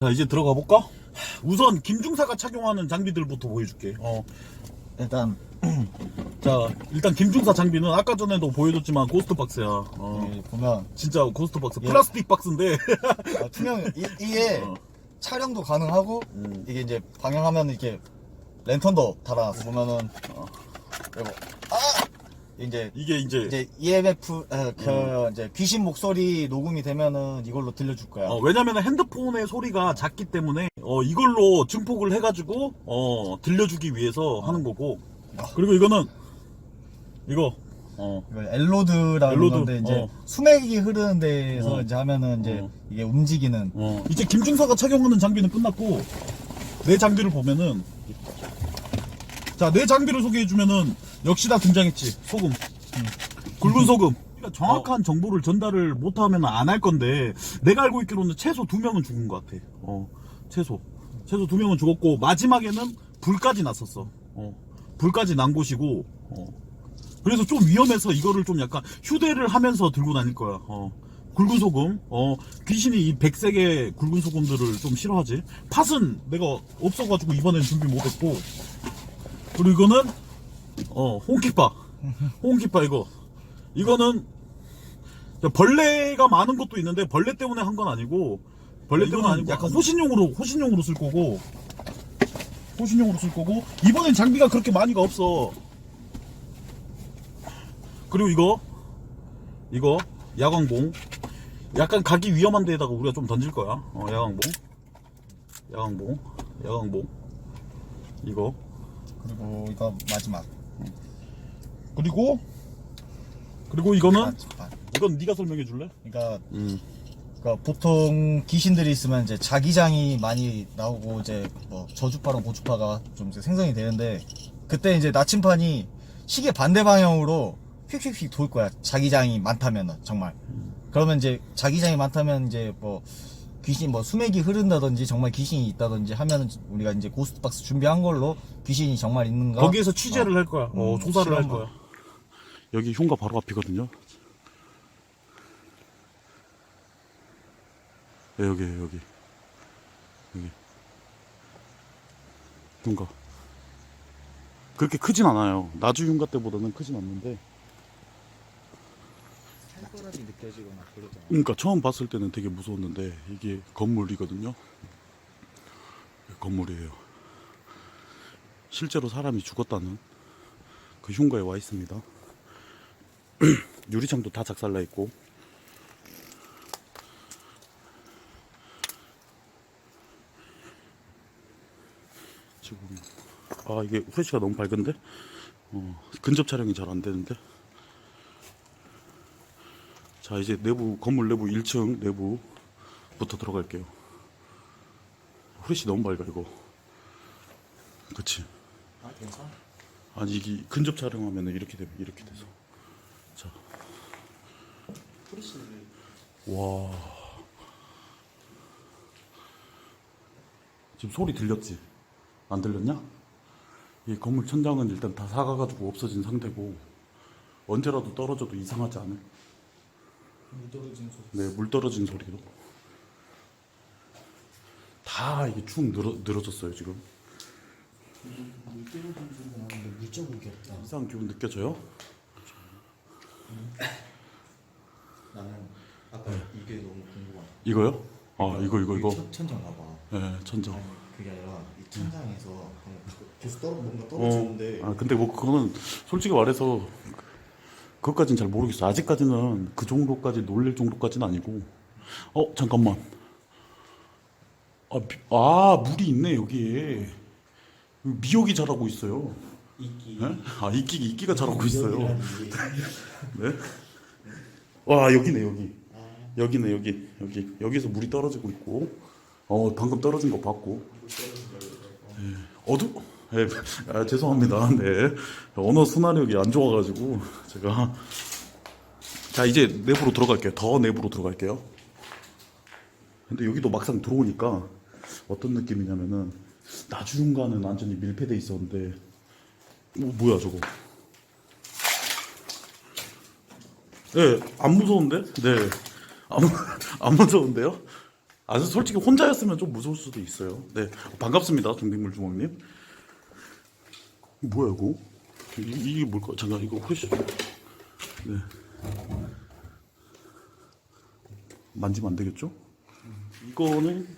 자 이제 들어가 볼까? 우선 김중사가 착용하는 장비들부터 보여줄게. 어, 일단 자 일단 김중사 장비는 아까 전에도 보여줬지만 고스트 박스야. 어, 여기 보면 진짜 고스트 박스. 예. 플라스틱 박스인데. 아, 투명 이, 이게 어. 촬영도 가능하고 음. 이게 이제 방영하면 이렇게 랜턴도 달아놨어 보면은 어, 그리고 아 이제 이게 이제, 이제 EMF 에, 그 음. 이제 귀신 목소리 녹음이 되면은 이걸로 들려줄 거야. 어, 왜냐면 핸드폰의 소리가 작기 때문에 어, 이걸로 증폭을 해가지고 어, 들려주기 위해서 하는 거고. 그리고 이거는 이거 어, 이거 엘로드라는 엘로드, 건데 이제 어. 수맥이 흐르는 데에서 어. 이제 하면은 이제 어. 이게 움직이는 어, 이제 김중사가 착용하는 장비는 끝났고 내 장비를 보면은 자 내 장비를 소개해주면은 역시 다 등장했지 소금 음. 굵은 소금 그러니까 정확한 정보를 전달을 못하면 안 할 건데 내가 알고 있기로는 최소 두 명은 죽은 것 같아 어 최소 최소 두 명은 죽었고 마지막에는 불까지 났었어 어 불까지 난 곳이고 어 그래서 좀 위험해서 이거를 좀 약간 휴대를 하면서 들고 다닐 거야. 어. 굵은 소금. 어, 귀신이 이 백색의 굵은 소금들을 좀 싫어하지. 팥은 내가 없어가지고 이번엔 준비 못했고. 그리고 이거는, 어, 홍키파. 홍키파 이거. 이거는, 벌레가 많은 것도 있는데, 벌레 때문에 한 건 아니고, 벌레 때문에 아니고, 약간 호신용으로, 호신용으로 쓸 거고, 호신용으로 쓸 거고, 이번엔 장비가 그렇게 많이가 없어. 그리고 이거 이거 야광봉. 약간 가기 위험한 데에다가 우리가 좀 던질 거야. 어 야광봉. 야광봉. 야광봉. 이거 그리고 이거 마지막 그리고 그리고 이거는 마지막. 이건 네가 설명해 줄래? 그러니까 음. 그러니까 보통 귀신들이 있으면 이제 자기장이 많이 나오고 이제 뭐 저주파랑 고주파가 좀 이제 생성이 되는데 그때 이제 나침판이 시계 반대 방향으로 휙휙휙 돌 거야 자기장이 많다면은 정말 그러면 이제 자기장이 많다면 이제 뭐 귀신 뭐 수맥이 흐른다든지 정말 귀신이 있다든지 하면은 우리가 이제 고스트박스 준비한 걸로 귀신이 정말 있는가? 거기에서 취재를 할 거야. 어 음, 조사를 할 실험을. 거야. 여기 흉가 바로 앞이거든요. 네, 여기 여기. 여기. 흉가. 그렇게 크진 않아요. 나주 흉가 때보다는 크진 않는데 살벌하게 느껴지거나 그러잖아 그러니까 처음 봤을 때는 되게 무서웠는데 이게 건물이거든요. 건물이에요. 실제로 사람이 죽었다는 그 흉가에 와 있습니다. 유리창도 다 작살나 있고. 지금 아 이게 후레쉬가 너무 밝은데 어, 근접 촬영이 잘 안 되는데 자 이제 내부 건물 내부 1층 내부부터 들어갈게요 후레쉬 너무 밝아 이거 그치 아 괜찮아 아니 이게 근접 촬영하면 이렇게 되면 이렇게 돼서 자 와. 지금 소리 들렸지? 안 들렸냐? 이 건물 천장은 일단 다 사가가지고 없어진 상태고 언제라도 떨어져도 이상하지 않을? 무더러진 소리 네, 물 떨어진 소리로. 다 이게 축 늘어, 늘어졌어요, 지금. 물 떨어지는 소리가 나는데 물자국이 없다 이상한 기분 느껴져요? 나는 아까 이게 너무 궁금하다. 이거요? 아, 이거, 이거, 이거. 천, 천장 봐봐. 네, 천장. 아니 그게 아니라 이 천장에서 계속 떨어 뭔가 어, 떨어지는데 아, 근데 뭐, 그거는 솔직히 말해서, 그것까진 잘 모르겠어. 아직까지는 그 정도까지 놀릴 정도까지는 아니고. 어, 잠깐만. 아, 미- 아 물이 있네, 여기에. 미역이 자라고 있어요. 이끼 네? 아, 이끼, 이끼가 자라고 있어요. 네? 와 여기네 여기 여기네 여기 여기 여기서 물이 떨어지고 있고 어 방금 떨어진 거 봤고 네. 어두 네, 아, 죄송합니다 네 언어 순화력이 안 좋아가지고 제가 자 이제 내부로 들어갈게요 더 내부로 들어갈게요 근데 여기도 막상 들어오니까 어떤 느낌이냐면은 나주윤가는 완전히 밀폐돼 있었는데 어, 뭐야 저거 네, 안 무서운데? 네. 안, 무- 안 무서운데요? 아, 솔직히 혼자였으면 좀 무서울 수도 있어요. 네, 반갑습니다, 동백물 주먹님. 이거 뭐야 이거? 이, 이게 뭘까? 잠깐 이거 후레쉬. 네. 만지면 안 되겠죠? 이거는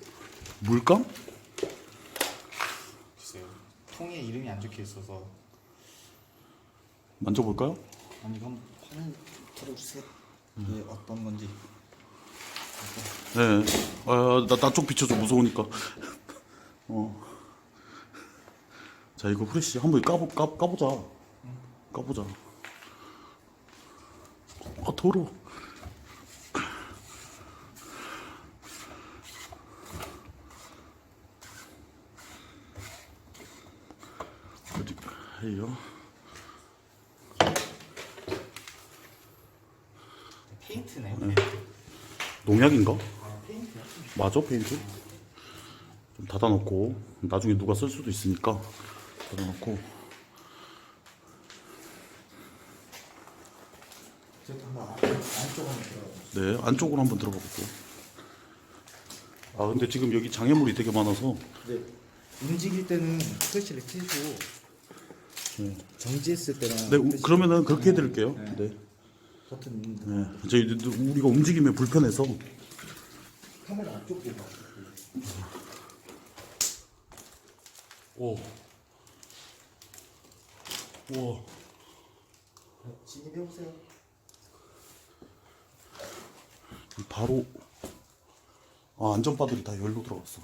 물감? 글쎄요. 통에 이름이 안 적혀 있어서 만져볼까요? 아니 그럼 화면 들어주세요. 이게 어떤 건지. 네. 아, 나, 나 쪽 비춰줘 무서우니까. 어. 자, 이거 후레쉬 한번 까보, 까, 까보자. 까보자. 아, 더러워. 어디, 해요? 페인트네. 농약인가? 페인트야. 맞아 페인트? 좀 닫아놓고 나중에 누가 쓸 수도 있으니까 닫아놓고. 어쨌든 한번 안쪽 한번 들어가. 네 안쪽으로 한번 들어가 볼게요 아 근데 지금 여기 장애물이 되게 많아서. 이제 움직일 때는 플래시를 켜고 네, 정지했을 때랑 네 우- 그러면은 그렇게 해드릴게요. 네, 버튼 있는데 네. 저희 우리가 움직이면 불편해서. 카메라 안쪽 보고 오 우와 진입해 보세요. 바로 아 안전바들이 다 열로 들어갔어.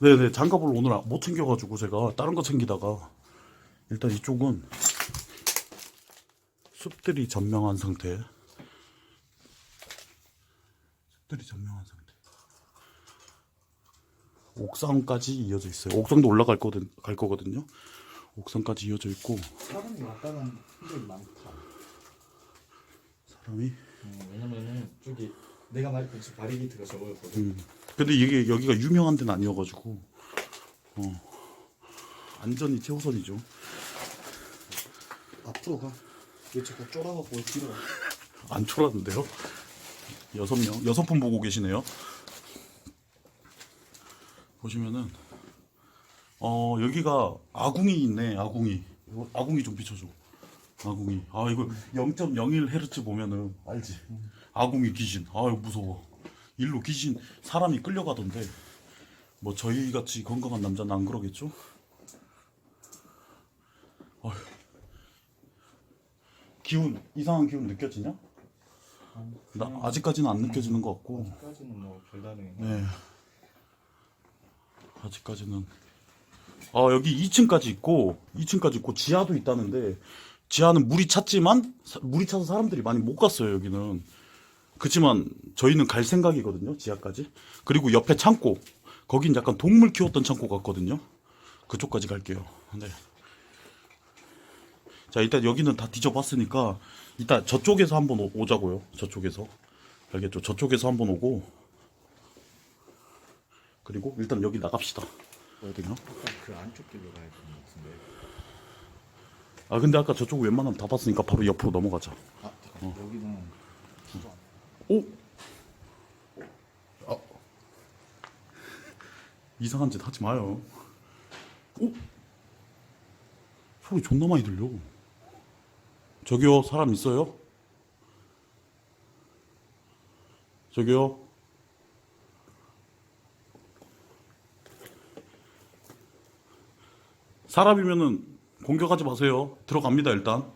네네 장갑을 오늘 못 챙겨가지고 제가 다른 거 챙기다가 일단 이쪽은 숲들이 전명한 상태. 숲들이 전명한 상태. 옥상까지 이어져 있어요. 옥상도 올라갈 거든 갈 거거든요. 옥상까지 이어져 있고 사람이 왔다는 흔적이 많다. 사람이 음, 왜냐면은 저기 내가 말했듯이 바리게이트가 저거였거든. 음. 근데 이게 여기가 유명한 데는 아니어가지고 어. 안전이 최우선이죠. 앞으로 가. 왜 자꾸 쫄아갖고 뒤로 가. 안 졸았는데요? 여섯 명, 여섯 분 보고 계시네요. 보시면은 어 여기가 아궁이 있네. 아궁이. 이거 아궁이 좀 비춰줘. 아궁이. 아 이거 0.01 헤르츠 보면은 알지. 아궁이 귀신. 아 이거 무서워. 일로 귀신 사람이 끌려가던데. 뭐 저희 같이 건강한 남자는 안 그러겠죠? 어휴. 기운 이상한 기운 느껴지냐? 나 아직까지는 안 느껴지는 것 같고. 아직까지는 뭐 별다른. 네. 아직까지는. 아, 여기 2층까지 있고, 2층까지 있고, 지하도 있다는데, 지하는 물이 찼지만, 사- 물이 차서 사람들이 많이 못 갔어요, 여기는. 그치만, 저희는 갈 생각이거든요, 지하까지. 그리고 옆에 창고. 거긴 약간 동물 키웠던 창고 같거든요. 그쪽까지 갈게요. 네. 자, 일단 여기는 다 뒤져봤으니까, 이따 저쪽에서 한번 오- 오자고요. 저쪽에서. 알겠죠? 저쪽에서 한번 오고, 그리고 일단 여기 나갑시다. 어디냐? 그 안쪽 길로 가야 되는 것 같은데. 아 근데 아까 저쪽 웬만하면 다 봤으니까 바로 옆으로 넘어가자. 아, 잠깐. 여기는 오. 아. 이상한 짓 하지 마요. 오. 소리 존나 많이 들려. 저기요 사람 있어요? 저기요. 사람이면은 공격하지 마세요. 들어갑니다 일단.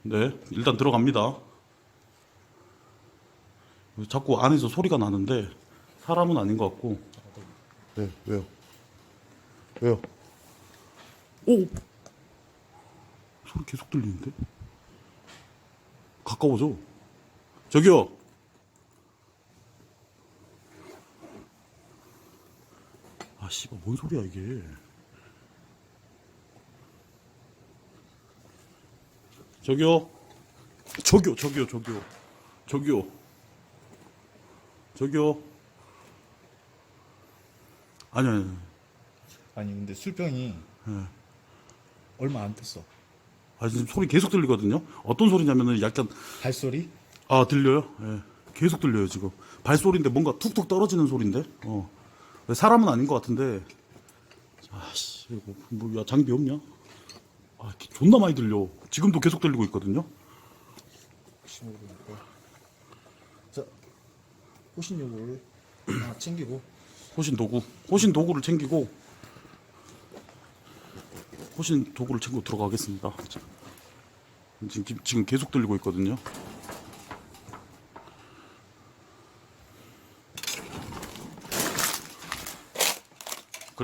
네, 일단 들어갑니다. 자꾸 안에서 소리가 나는데 사람은 아닌 것 같고. 네, 왜요? 왜요? 오! 소리 계속 들리는데? 가까워져. 저기요! 아, 씨발, 뭔 소리야, 이게. 저기요. 저기요, 저기요, 저기요. 저기요. 저기요. 아니, 아니, 아니. 아니 근데 술병이 예. 얼마 안 됐어. 아, 지금 소리 계속 들리거든요? 어떤 소리냐면은 약간, 발소리? 아 들려요? 예. 계속 들려요 지금. 발소리인데 뭔가 툭툭 떨어지는 소리인데. 어. 왜 사람은 아닌 것 같은데. 아씨 이거 뭐 야 장비 없냐? 아 존나 많이 들려. 지금도 계속 들리고 있거든요. 자, 호신 요구를 하나 챙기고 호신 도구. 호신 도구를 챙기고. 호신 도구를 챙기고 들어가겠습니다. 자. 지금, 지금 계속 들리고 있거든요.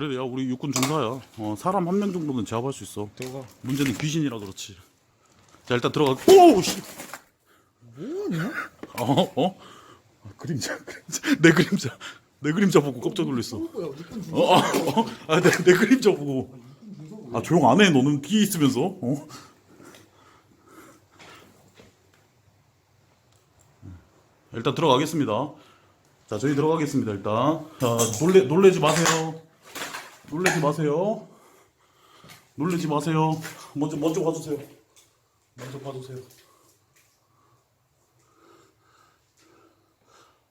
그래도 야 우리 육군 중사야. 어, 사람 한 명 정도는 제압할 수 있어. 들어가. 문제는 귀신이라 그렇지. 자 일단 들어가. 오 씨. 뭐하냐? 어 어? 아, 그림자, 그림자. 내 그림자. 내 그림자 보고 깜짝 놀랐어. 뭐야? 육군 중. 어, 아, 어, 아, 내, 내 그림자 보고. 아, 조용 안 해. 너는 뒤에 있으면서. 어? 일단 들어가겠습니다. 자, 저희 들어가겠습니다, 일단. 자, 놀래, 놀래지 마세요. 놀래지 마세요. 놀래지 마세요. 먼저, 먼저 가주세요. 먼저 봐주세요.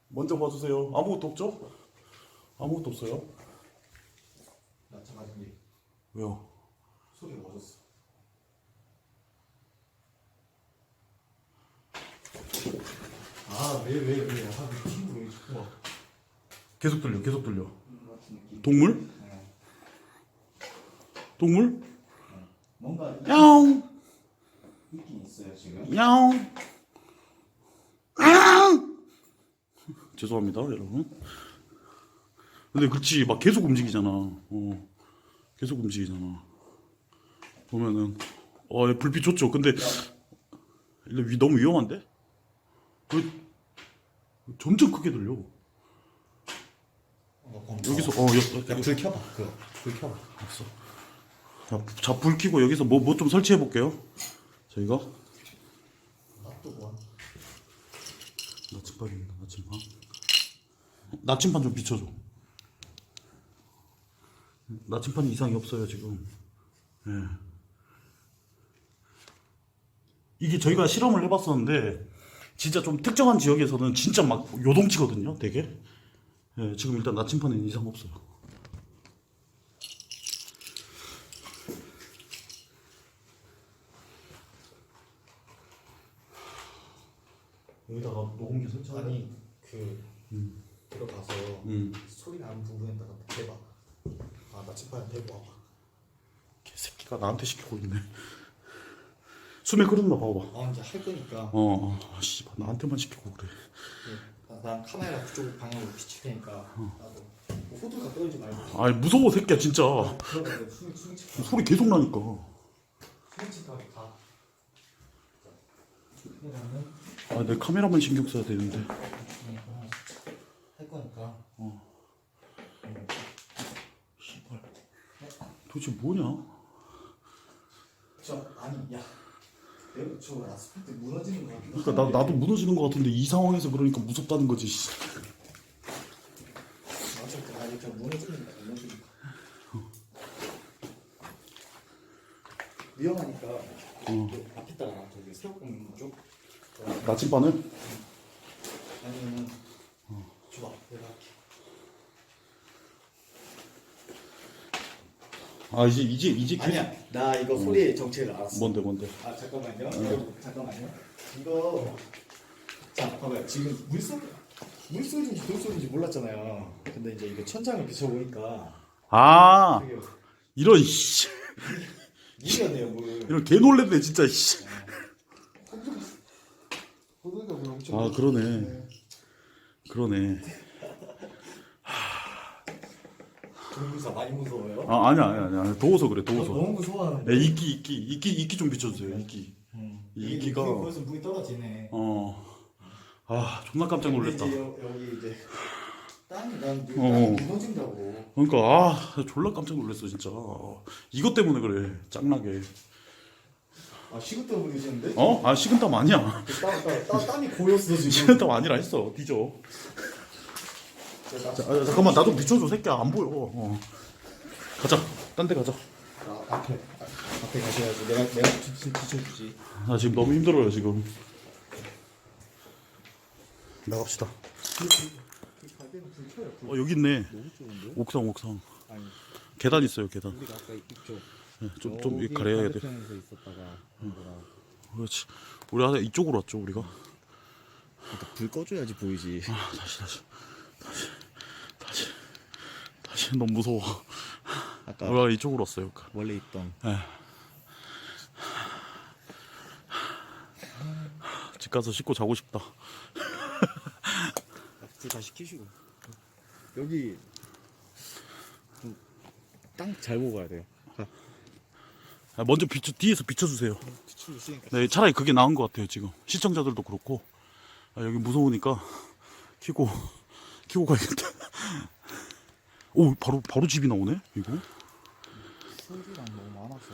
먼저 봐주세요. 아무것도 없죠? 아무것도 없어요. 나차 맞은 게 왜요? 소리가 멎었어. 아, 왜, 왜, 왜? 아, 미친 왜 자꾸 막. 계속 들려, 계속 들려. 느낌. 동물? 동물? 뭔가 야옹, 있긴 있어요, 지금. 야옹, 야옹. 죄송합니다, 여러분. 근데 그렇지, 막 계속 움직이잖아. 어, 계속 움직이잖아. 보면은, 어, 불빛 좋죠. 근데, 이거 위- 너무 위험한데? 그, 점점 크게 들려. 여기서, 어, 여, 야, 불 켜봐. 그, 불 켜봐. 없어. 자, 자, 불 켜고 여기서 뭐, 뭐 좀 설치해 볼게요. 저희가. 놔두고. 나침반 나침반? 좀 비춰줘. 나침반 이상이 없어요, 지금. 예. 이게 저희가 실험을 해봤었는데, 진짜 좀 특정한 지역에서는 진짜 막 요동치거든요, 되게. 예, 지금 일단 나침반에는 이상 없어요. 여기다가 녹음기 설치하자. 아니, 그, 들어가서 음. 소리 나는 부분에다가 대봐. 아, 나침반 대고 와봐. 개새끼가 나한테 시키고 있네. 숨에 흐르는 거 봐봐. 아, 이제 할 거니까. 어, 어, 아, 씨발 나한테만 시키고 그래. 나, 난 카메라 그쪽 방향으로 비칠 테니까. 나도. 뭐 호들갑 떨지 말고. 아이 무서워 새끼야 진짜. 그러다 내가 숨, 숨치 소리 계속 나니까. 숨 치다가 가. 아, 내 카메라만 신경 써야 되는데. 할 거니까. 씨발. 도대체 뭐냐? 저 아니 야 내가 저 아스팔트 무너지는 거 같아. 그러니까 나 나도 무너지는 것 같은데 이 상황에서 그러니까 무섭다는 거지. 씨. 아스팔트 아 이렇게 무너지는 거 무너지는 거. 위험하니까 그 새우깡 있는 쪽 나침반을 아니면 좋아 내가 할게. 아 이제 이제 이제 개- 아니야 나 이거 소리의 정체를 알았어. 뭔데 뭔데? 아 잠깐만요. 여러분, 잠깐만요. 이거 자 봐봐요. 지금 물소리 물소리인지 돌소리인지 몰랐잖아요. 근데 이제 이거 천장을 비춰보니까 아 되게 이런 씨 이겼네요 물. 이런 개 놀랬네 진짜 씨. 호들갑이 엄청. 아 그러네. 그러네. 조무사 많이 무서워요. 아 아니야 아니야 아니야 더워서 그래 더워서. 너무 무서워하는데. 야, 이끼 이끼 이끼 이끼 좀 비춰주세요 이끼. 이 이게 이끼가 벌써 물이 떨어지네. 어. 아 존나 깜짝 놀랐다. 근데 이제 여, 여기 이제 땅이 난 땅이 어. 무너진다고. 그러니까 아 졸라 깜짝 놀랐어 진짜. 이것 때문에 그래 짱나게. 아 식은 땀 흘리시는데? 어? 아 식은땀 아니야. 땀, 땀, 땀, 땀이 고였어 지금. 식은땀 아니라 했어 뒤져. 자, 자, 아, 잠깐만 나 좀 비춰줘 새끼야 안 보여. 어. 가자 딴 데 가자. 아, 앞에 아, 앞에 가셔야지. 내가 내가 비춰주지. 나 지금 너무 힘들어요 지금. 나갑시다. 어 여기 있네. 옥상 옥상. 아니 계단 있어요 계단. 우리가 아까 이쪽 좀좀 여기 가려야 돼. 반대편에서 있었다가 뭐라 그렇지. 우리 하나 이쪽으로 왔죠 우리가. 그러니까 불 꺼줘야지 보이지 아, 다시 다시 다시 다시 다시 너무 무서워. 아까 우리가 이쪽으로 왔어요. 원래 있던 집 가서 씻고 자고 싶다. 불 다시 켜시고 여기 땅잘 돼요 자 아, 먼저 비춰 뒤에서 비춰주세요. 비추고 있으니까 네, 차라리 그게 나은 것 같아요 지금 시청자들도 그렇고 아, 여기 무서우니까 키고 키고 가야겠다. 오 바로 바로 집이 나오네 이거. 소리랑 너무 많아서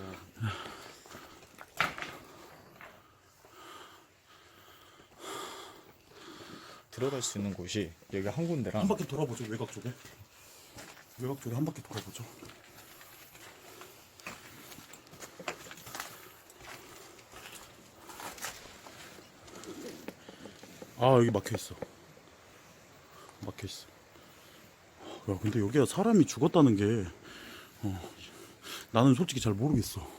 들어갈 수 있는 곳이 여기 한 군데랑 한 바퀴 돌아보죠 외곽 쪽에. 외곽 쪽에 한 바퀴 돌아보죠. 아 여기 막혀 있어. 막혀 있어. 야 근데 여기가 사람이 죽었다는 게 어, 나는 솔직히 잘 모르겠어.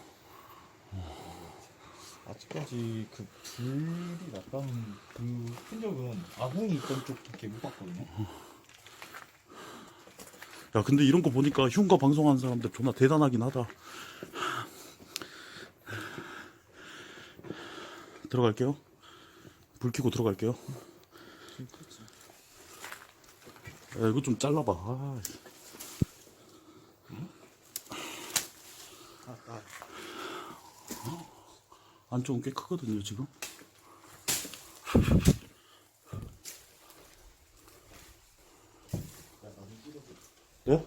아직까지 그 불이 났다는 그 흔적은 아궁이 있던 쪽밖에 못 봤거든요. 야 근데 이런 거 보니까 흉가 방송하는 사람들 존나 대단하긴 하다. 들어갈게요. 불 켜고 들어갈게요. 야, 이거 좀 잘라봐. 아, 안쪽은 꽤 크거든요 지금. 네?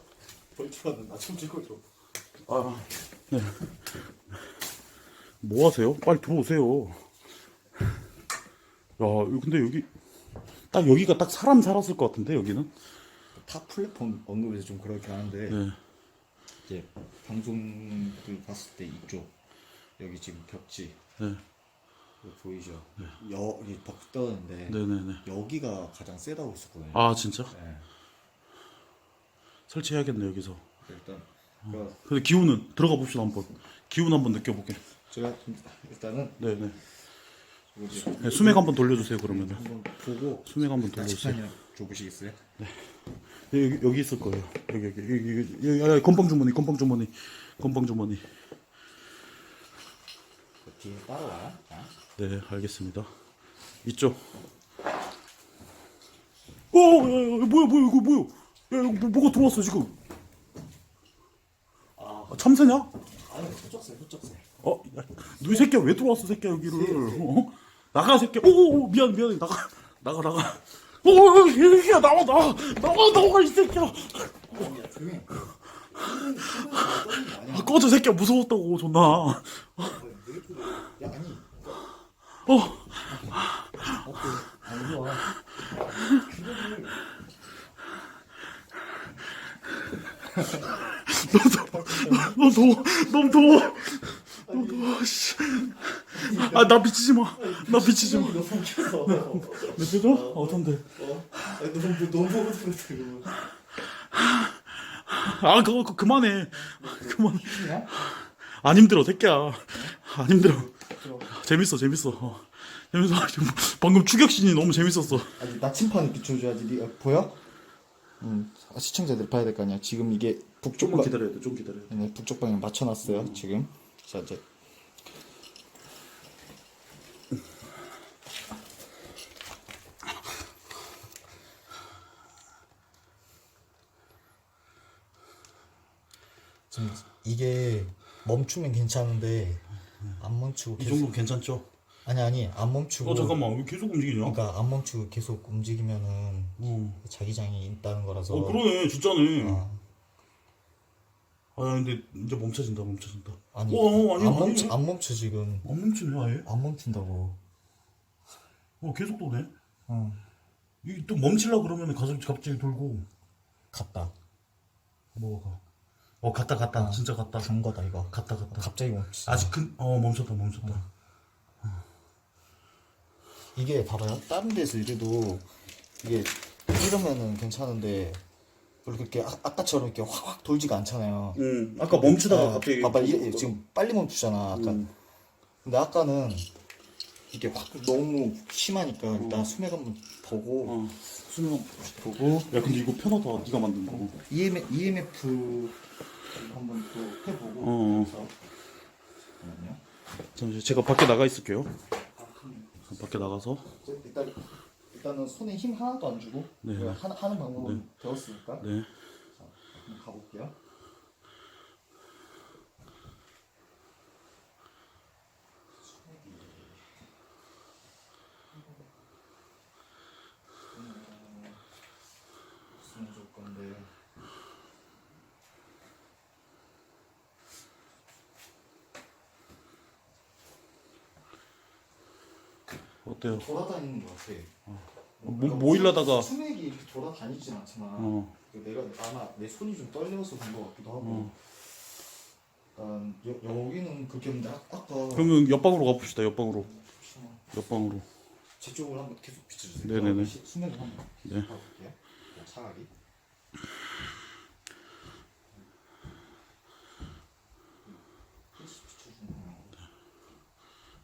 벌초는 나좀 찍어줘. 아, 네. 뭐 하세요? 빨리 들어오세요. 근데 여기 딱 여기가 딱 사람 살았을 것 같은데 여기는. 타 플랫폼 언급해서 좀 그렇긴 한데 네. 이제 방송들 봤을 때 이쪽 여기 지금 벽지 네. 이거 보이죠? 여기 벅 떠는데 네네네. 여기가 가장 세다고 했었거든요. 아 진짜? 네. 설치해야겠네 여기서. 일단 그러니까 근데 기운은 들어가 봅시다 한번. 기운 한번 느껴볼게. 제가 좀 일단은 네네. 네, 수맥 한번 돌려주세요 그러면은. 한번 보고 수맥 한번 돌려주세요. 나치판이랑 줘보시겠어요? 여기, 여기 있을 거예요. 여기 여기 여기 여기, 여기, 여기 건빵 주머니 건빵 주머니 건빵 주머니. 그 뒤에 따라와요. 자. 네, 알겠습니다. 이쪽. 어, 야, 야, 야, 뭐야, 뭐야, 이거 뭐야? 야, 이거 뭐, 뭐가 들어왔어 지금? 아, 참새냐? 아니 소쩍새 소쩍새. 어, 야, 너이 새끼야 왜 들어왔어, 새끼야 여기를? 어? 나가, 새끼야. 오, 오, 미안, 미안해, 나가, 나가, 나가. 오, 오, 이 새끼야, 나와, 나와, 나와, 나와, 이 새끼야. 야 조용히. 아, 꺼져, 새끼야, 무서웠다고, 존나. 어, 야 아니. 어, 아니 와. 너무 너무 너무. 아, 나 비치지 마, 나 비치지 마. 너무 웃겨서. 몇 개죠? 어떤데? 어? 아니 너무 너무 보고 싶었어. 아 그거 그거 그만해 그만 안 힘들어 새끼야 안 힘들어 재밌어 재밌어 어. 재밌어 방금 추격신이 너무 재밌었어 아니 나침판을 비춰줘야지. 네가 보여? 음 시청자들 봐야 될 거 아니야. 지금 이게 북쪽 방 기다려야 돼 좀 기다려야 돼 네, 북쪽 방향 맞춰놨어요. 지금 자 이제. 지금 이게 멈추면 괜찮은데 안 멈추고 이 계속 정도면 괜찮죠? 아니 아니 안 멈추고 어 잠깐만. 왜 계속 움직이냐? 그러니까 안 멈추고 계속 움직이면은 어, 자기장이 있다는 거라서 어 그러네. 진짜네. 어, 아 근데 이제 멈춰진다 멈춰진다. 아니 어, 어 아니야 안 멈춰 아니야 안 멈춰 지금. 안 멈추네 아예? 안 멈춘다고. 어 계속 도네? 어. 이또 멈추려 그러면 가슴 갑자기 돌고. 갔다. 뭐가? 어 갔다 갔다. 진짜 갔다. 간 거다 이거. 갔다 갔다. 갑자기 멈췄어 아직 큰어 멈췄다 멈췄다. 이게 봐봐요. 다른 데서 이래도 이게 이러면은 괜찮은데 그렇게 아, 아까처럼 이렇게 확확 돌지가 않잖아요. 음, 아까 멈추다가 아, 갑자기. 봐봐 이, 지금 빨리 멈추잖아. 아까. 음. 근데 아까는 이게 확 너무 심하니까 일단 수맥 한번 보고 어, 수명. 보고 야, 근데 이거 편하다. 네가 만든 거. EMF, EMF 한번 또 해보고 어. 그래서 잠깐만요. 잠시 제가 밖에 나가 있을게요. 밖에 나가서. 일단 일단은 손에 힘 하나도 안 주고 네. 내가 하는, 하는 방법은 배웠으니까 네. 자, 한번 가볼게요. 무슨 줄 건데? 어때요? 돌아다니는 것 같아. 뭐, 뭐 일하다가. 수맥이 이렇게 돌아다니진 않잖아. 어. 그 내가 아마 내 손이 좀 떨려서 그런 것 같기도 하고. 일단 여, 여기는 그렇게 없는데 아- 아까 그러면 옆방으로 가봅시다. 옆방으로. 옆방으로. 제 쪽을 한번 계속 비춰주세요. 네네네. 시- 수맥을 한번 네. 봐볼게요. 차라리.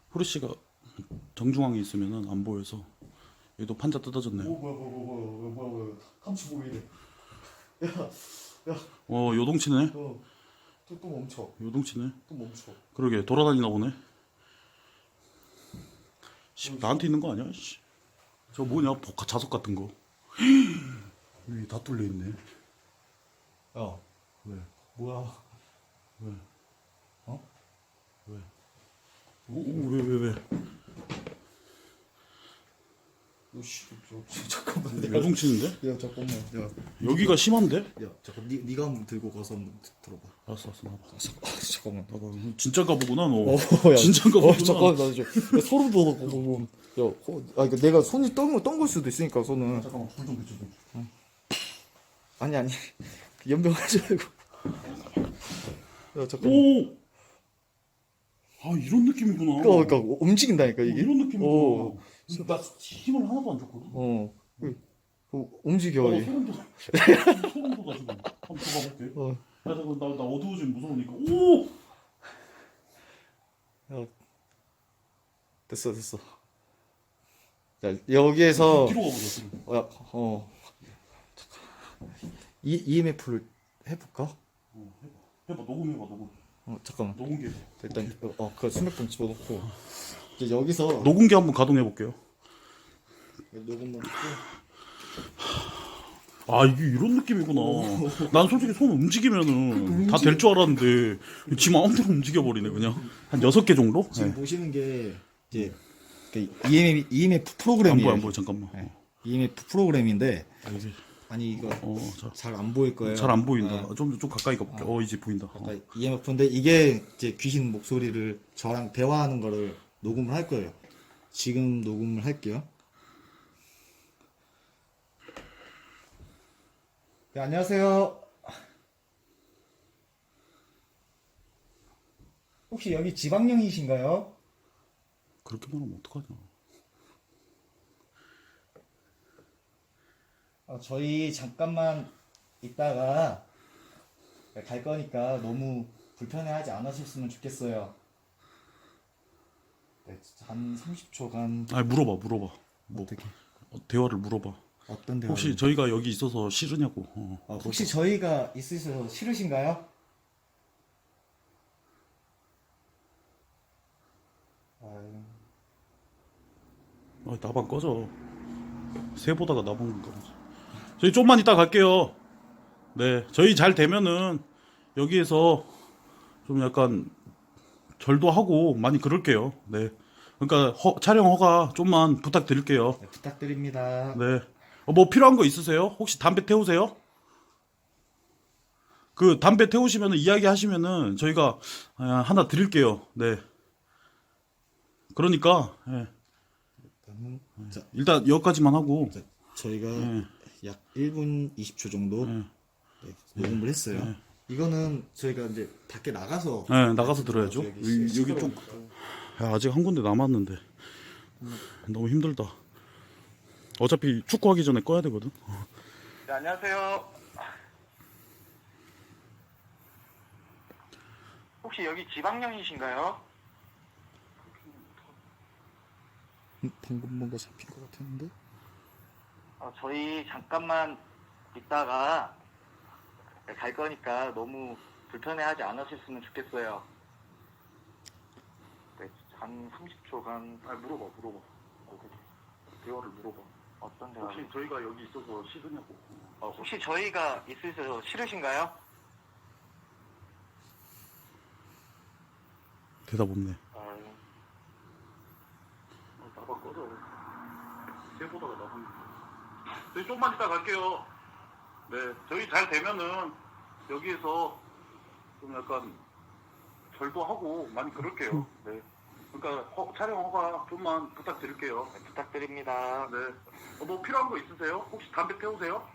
후르씨가 정중앙에 있으면은 안 보여서 얘도 판자 뜯어졌네. 오 뭐야 뭐야 뭐야 뭐야 뭐야 뭐야 감치 보이래 어, 요동치네. 어, 또, 또 멈춰. 요동치네. 또 멈춰. 그러게 돌아다니나 보네. 씨, 나한테 있는 거 아니야? 씨. 저 뭐냐? 복화 자석 같은 거. 여기 다 뚫려 있네. 야, 왜? 뭐야? 왜? 어? 왜? 오, 오, 왜, 왜, 왜? 너 씨, 저, 저, 잠깐만. 요동치는데? 야, 잠깐만. 야, 여기가 심한데? 야, 잠깐. 니, 니가 한번 들고 가서 한번 드- 들어봐. 알았어, 알았어. 나봐. 아, 잠깐만. 나봐. 진짜인가 보구나, 너. 야. 진짜인가 어, 보구나. 잠깐만. 나 지금 야, 소름 돋았고. 야, 어, 아, 그러니까 내가 손이 떤걸 수도 있으니까 손은. 잠깐만, 불좀 비춰줘. 아니 아니. 연병하지 말고. 야, 잠깐만. 오! 아, 이런 느낌이구나. 그러니까, 그러니까 움직인다니까 어, 이게. 이런 느낌이구나. 어, 나 힘을 하나도 안 줬거든. 어. 그, 그, 움직여. 어, 이게. 소름 돋아. 소름 돋아지고. 한번 들어가볼게. 어. 야, 잠깐, 나, 나 어두워지면 무서우니까. 오! 야, 됐어 됐어. 자 여기에서 뒤로 가보자, 뒤로. 어, 야, 어 잠깐 이 EMF를 해볼까? 어, 해봐. 해봐, 녹음해봐, 녹음. 어 잠깐만 녹음기 해봐. 일단 어 그 수맥봉 집어넣고 이제 여기서 녹음기 한번 가동해 볼게요. 녹음만 듣고 아, 이게 이런 느낌이구나. 난 솔직히 손 움직이면은 다 될 줄 알았는데, 지 마음대로 움직여 버리네, 그냥. 한 여섯 개 정도? 지금 네. 보시는 게 이제 그 EMF EMF 안 프로그램이에요. 보여, 안 보여, 잠깐만. 네. EMF 프로그램인데 아, 아니 이거 어, 자. 잘 안 보일 거예요. 잘 안 보인다. 네. 좀, 좀 가까이 가볼게. 어, 이제 보인다. 어. EMF인데 이게 이제 귀신 목소리를 저랑 대화하는 거를 녹음을 할 거예요. 지금 녹음을 할게요. 네, 안녕하세요. 혹시 여기 지방령이신가요? 그렇게 말하면 어떡하냐. 어, 저희 잠깐만 있다가 갈 거니까 너무 불편해하지 않으셨으면 좋겠어요. 네, 진짜 한 30초간 아니, 물어봐, 물어봐. 뭐, 어떻게 어, 대화를 물어봐. 어떤 대화? 혹시 저희가 여기 있어서 싫으냐고. 어. 어, 혹시 저희가 있으셔서 싫으신가요? 아유, 아, 나방 꺼져. 새 보다가 나방 꺼져. 저희 좀만 이따 갈게요. 네, 저희 잘 되면은 여기에서 좀 약간 절도 하고 많이 그럴게요. 네. 그러니까 허- 촬영 허가 좀만 부탁드릴게요. 네, 부탁드립니다. 네. 어, 뭐 필요한 거 있으세요? 혹시 담배 태우세요? 그 담배 태우시면 이야기 하시면은 저희가 아, 하나 드릴게요. 네. 그러니까 예. 일단은 자, 일단 여기까지만 하고 자, 저희가 네. 약 1분 20초 정도 네. 네, 녹음을 했어요. 네. 이거는 저희가 이제 밖에 나가서 네, 나가서 들어야죠. 여기 여기 좀 시끄러우니까. 야, 아직 한 군데 남았는데 너무 힘들다. 어차피 축구하기 전에 꺼야 되거든. 네, 안녕하세요. 혹시 여기 지방령이신가요? 방금 뭔가 잡힌 것 같았는데? 어, 저희 잠깐만 있다가 갈 거니까 너무 불편해하지 않으셨으면 좋겠어요. 네, 한 30초간. 아, 물어봐, 물어봐. 대화를 물어봐. 어떤 대화? 혹시 저희가 여기 있어서 싫으냐고. 어, 혹시 저희가 있으셔서 싫으신가요? 대답 없네. 아유. 어, 나가 꺼져. 쟤보다가 나가. 저희 조금만 이따 갈게요. 네, 저희 잘 되면은 여기에서 좀 약간 절도 하고 많이 그럴게요. 네. 그러니까 허- 촬영 허가 좀만 부탁드릴게요. 부탁드립니다. 네. 어, 뭐 필요한 거 있으세요? 혹시 담배 태우세요?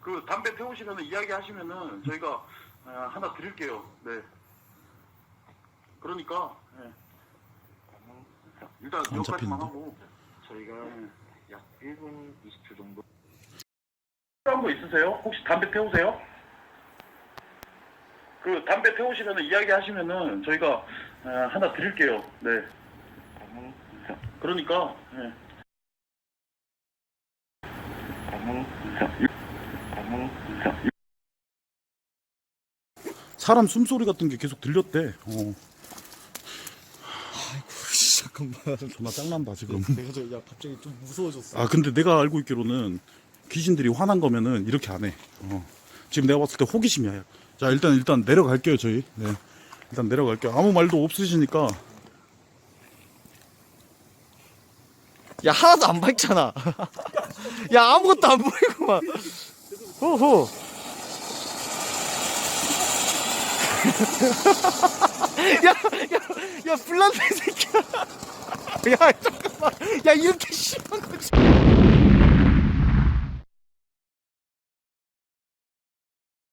그 담배 태우시면 이야기 하시면은 저희가 어, 하나 드릴게요. 네. 그러니까 예. 일단 안 여기까지만 잡히는데? 하고 저희가 약 1분 20초 정도 필요한 거 있으세요? 혹시 담배 태우세요? 그 담배 태우시면 이야기 하시면은 저희가 어, 하나 드릴게요. 네. 그러니까 예. 사람 숨소리 같은 게 계속 들렸대. 어, 잠깐만. 존나 짱난다 지금. 내가 저, 야, 갑자기 좀 무서워졌어. 아 근데 내가 알고 있기로는 귀신들이 화난 거면은 이렇게 안 해. 어. 지금 내가 봤을 때 호기심이야. 자 일단 일단 내려갈게요 저희. 네. 일단 내려갈게요. 아무 말도 없으시니까 야, 하나도 안 밝잖아. 야, 아무것도 안 보이구만. 호호. 야, 야, 야, 불났네, 이 새끼야. 야, 잠깐만. 야, 이렇게 심한 거지.